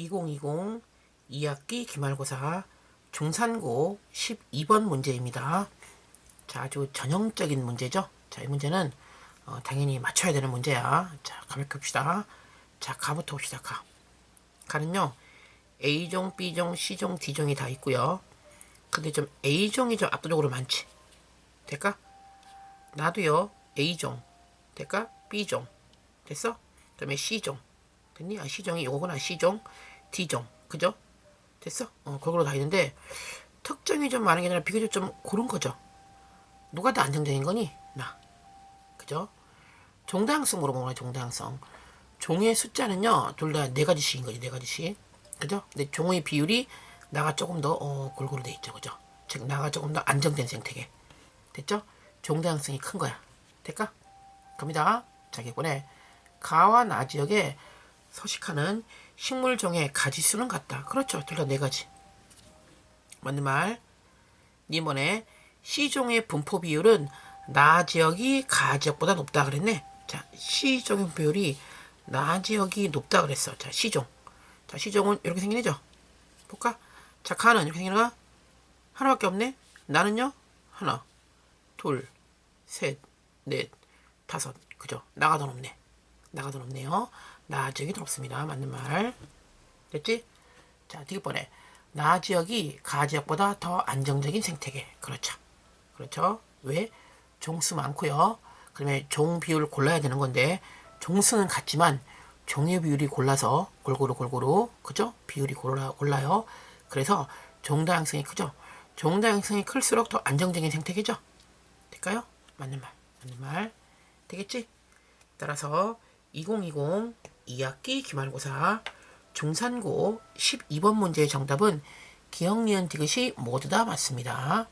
2020 2학기 기말고사 중산고 12번 문제입니다. 자, 아주 전형적인 문제죠. 자, 이 문제는 어, 당연히 맞춰야 되는 문제야. 자, 가만히 봅시다. 자, 가부터 봅시다. 가. 가는요. A종, B종, C종, D종이 다 있고요. 근데 좀 A종이 좀 압도적으로 많지. 될까? 나도요. A종. 될까? B종. 됐어? 그 다음에 C종. 됐니? 아, C종이 요거구나. C종, D종. 그죠? 됐어? 어, 그걸로 다 있는데, 특정이 좀 많은 게 아니라 비교적 좀 고른 거죠. 누가 더 안정적인 거니? 나. 그죠? 종다항성 물어보는 거야, 종다항성. 종의 숫자는요, 둘 다 네 가지씩인 거지, 네 가지씩. 그죠? 근데 종의 비율이 나가 조금 더, 어, 골고루 돼 있죠, 그죠? 즉, 나가 조금 더 안정된 생태계. 됐죠? 종다항성이 큰 거야. 될까? 갑니다. 자기권에 가와 나 지역에 서식하는 식물종의 가지 수는 같다. 그렇죠. 둘 다 네 가지. 맞는 말. 이번에 C종의 분포 비율은 나 지역이 가 지역보다 높다 그랬네. 자, C종의 비율이 나 지역이 높다 그랬어. 자, C종. 자, C종은 이렇게 생기죠? 볼까? 자, 가는 이렇게 생기나? 하나밖에 없네? 나는요? 하나, 둘, 셋, 넷, 다섯. 그죠? 나가 더 높네. 나가 더 높네요. 나 지역이 더 높습니다. 맞는 말. 됐지? 자, 뒷번에 나 지역이 가 지역보다 더 안정적인 생태계. 그렇죠. 그렇죠. 왜? 종수 많고요. 그러면 종 비율을 골라야 되는 건데 종수는 같지만 종의 비율이 골라서 골고루 골고루 그죠? 비율이 골라 골라요. 그래서 종다양성이 크죠. 종다양성이 클수록 더 안정적인 생태계죠. 될까요? 맞는 말. 맞는 말. 되겠지? 따라서 2020 2학기 기말고사 중산고 12번 문제의 정답은 기억, 니은, 디귿이 모두 다 맞습니다.